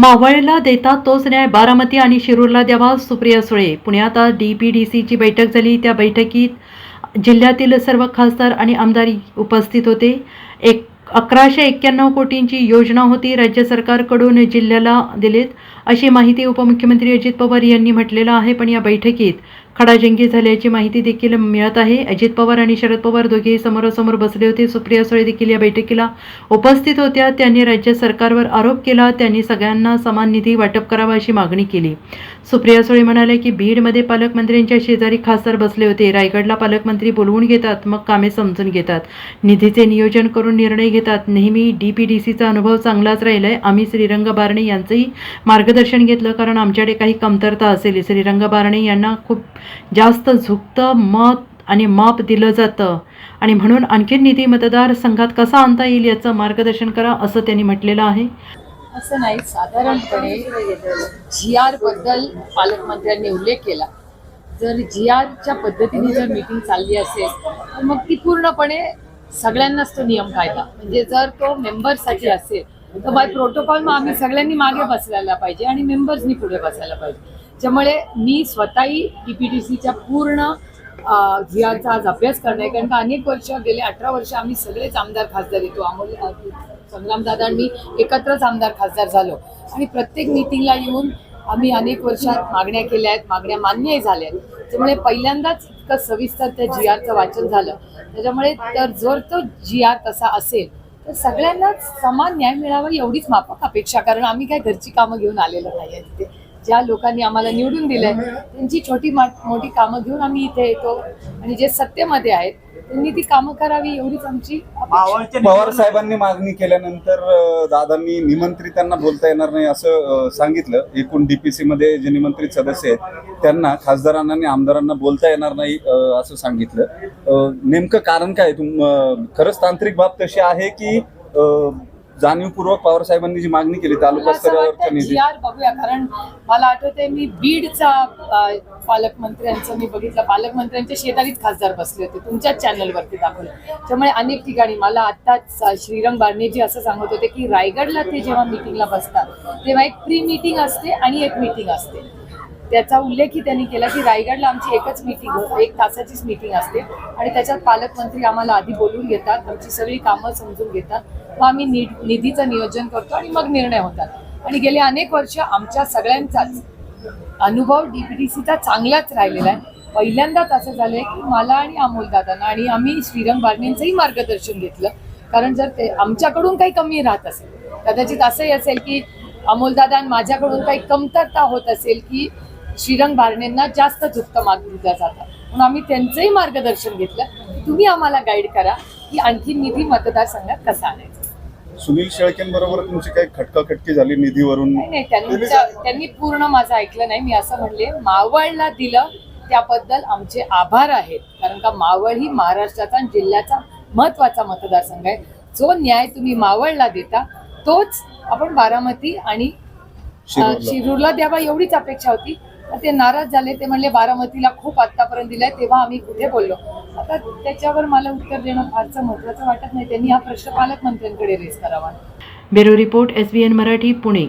मावळला देता तोच न्याय बारामती आणि शिरूरला द्यावा सुप्रिया सुळे. पुण्यात आज डी पी डी सीची बैठक झाली. त्या बैठकीत जिल्ह्यातील सर्व खासदार आणि आमदार उपस्थित होते. एक अकराशे एक्क्याण्णव कोटींची योजना होती. राज्य सरकारकडून जिल्ह्याला दिलीत अशी माहिती उपमुख्यमंत्री अजित पवार यांनी म्हटलेलं आहे. पण या बैठकीत खडाजंगी झाल्याची माहिती देखील मिळत आहे. अजित पवार आणि शरद पवार दोघेही समोरासमोर बसले होते. सुप्रिया सुळे देखील या बैठकीला उपस्थित होत्या. त्यांनी राज्य सरकारवर आरोप केला. त्यांनी सगळ्यांना समान निधी वाटप करावा अशी मागणी केली. सुप्रिया सुळे म्हणाल्या की बीडमध्ये पालकमंत्र्यांच्या शेजारी खासदार बसले होते. रायगडला पालकमंत्री बोलवून घेतात मग कामे समजून घेतात. निधीचे नियोजन करून निर्णय घेतात. नेहमी डी पी डी सीचा अनुभव चांगलाच राहिलाय. आम्ही श्रीरंग बारणे यांचंही मार्गदर्शन घेतलं कारण आमच्याकडे काही कमतरता असेल. श्रीरंग बारणे यांना खूप जास्त झुकतं मत आणि माप दिलं जातं. आणि म्हणून आणखीन निधी मतदारसंघात कसा आणता येईल याचं मार्गदर्शन करा असं त्यांनी म्हटलेलं आहे. असं नाही साधारणपणे जी आरबद्दल पालकमंत्र्यांनी उल्लेख केला. जर जी आरच्या पद्धतीने जर मीटिंग चालली असेल तर मग ती पूर्णपणे सगळ्यांनाच तो नियम कायदा. म्हणजे जर तो मेंबरसाठी असेल तर बाय प्रोटोकॉल मग आम्ही सगळ्यांनी मागे बसलायला पाहिजे आणि मेंबर्सनी पुढे बसायला पाहिजे. त्यामुळे मी स्वतःही डीपीटीसीच्या पूर्ण जी आज अभ्यास करणार आहे. कारण का अनेक वर्ष गेले अठरा वर्ष आम्ही सगळेच आमदार खासदार येतो. अमोल संग्रामदादा आणि मी एकत्रच आमदार खासदार झालो. आणि प्रत्येक मिटिंगला येऊन आम्ही अनेक वर्षात मागण्या केल्या आहेत मागण्या मान्यही झाल्या आहेत. त्यामुळे पहिल्यांदाच इतकं सविस्तर त्या जी आरचं वाचन झालं. त्याच्यामुळे तर जर तो जी आर तसा असेल तर सगळ्यांनाच समान न्याय मिळावा एवढीच माफक अपेक्षा. कारण आम्ही काय घरची कामं घेऊन आलेलो नाही आहे तिथे. ज्या लोकांनी आम्हाला निवडून दिलंय त्यांची छोटी मा- मोठी कामं घेऊन आम्ही इथे येतो. आणि जे सत्तेमध्ये आहेत त्यांनी ती कामं करावी एवढीच आमची पवार साहेबांनी मागणी केल्यानंतर अं, दादांनी निमंत्रितांना बोलता येणार नाही असं अं, सांगितलं. एकूण डीपीसी मध्ये जे निमंत्रित सदस्य आहेत त्यांना खासदारांना आणि आमदारांना बोलता येणार नाही अं, असं सांगितलं. अं, नेमकं कारण काय? तुम अं, खरंच तांत्रिक बाब तशी आहे की अं, जाणीवपूर्वक पवार साहेबांनी जी मागणी केली तालुका स्तरावरच्या निधी बघूया कारण मला आठवतंय मी बीडचा पालकमंत्र्यांचं मी बघितलं. पालकमंत्र्यांच्या शेजारीत खासदार बसले होते तुमच्याच चॅनलवरती दाखवलं. त्यामुळे अनेक ठिकाणी मला आत्ताच श्रीरंग बारणेजी असं सांगत होते की रायगडला ते जेव्हा मिटिंगला बसतात तेव्हा एक प्री मिटिंग असते आणि एक मिटिंग असते. त्याचा उल्लेखही त्यांनी केला की रायगडला आमची एकच मिटिंग एक तासाचीच मिटिंग असते. आणि त्याच्यात पालकमंत्री आम्हाला आधी बोलून घेतात आमची सगळी कामं समजून घेतात. मग आम्ही नि- निधीचं नियोजन करतो आणि मग निर्णय होतात. आणि गेले अनेक वर्ष आमच्या सगळ्यांचाच अनुभव डीपीडीसीचा चांगलाच राहिलेला आहे. पहिल्यांदाच असं झालंय की मला आणि अमोलदादांना आणि आम्ही श्रीरंग बारणेंचंही मार्गदर्शन घेतलं. कारण जर ते आमच्याकडून काही कमी राहत असेल कदाचित असंही असेल की अमोलदादा माझ्याकडून काही कमतरता होत असेल की श्रीरंग बारणेंना जास्त झुकतं मागितलं जातं म्हणून आम्ही त्यांचंही मार्गदर्शन घेतलं. तुम्ही आम्हाला गाईड करा की आणखी निधी मतदारसंघात कसा आणायचा. सुनील शेळकेंबरोबर तुमची काही खटकाखटकी झाली निधीवरून? नाही नाही त्यांनी त्यांनी पूर्ण माझं ऐकलं नाही. मी असं म्हणले मावळला दिलं त्याबद्दल आमचे आभार आहेत. कारण का मावळ ही महाराष्ट्राचा आणि जिल्ह्याचा महत्त्वाचा मतदारसंघ आहे. जो न्याय तुम्ही मावळला देता तोच आपण बारामती आणि शिरूरला. द्यावा एवढीच अपेक्षा होती. ते नाराज झाले. ते म्हणले बारामतीला खूप आतापर्यंत दिलाय. तेव्हा आम्ही कुठे बोललो? आता त्याच्यावर मला उत्तर देणं फारसं महत्वाचं वाटत नाही. त्यांनी हा प्रश्न पालकमंत्र्यांकडे रेस करावा. Bureau report S B N Marathi Pune.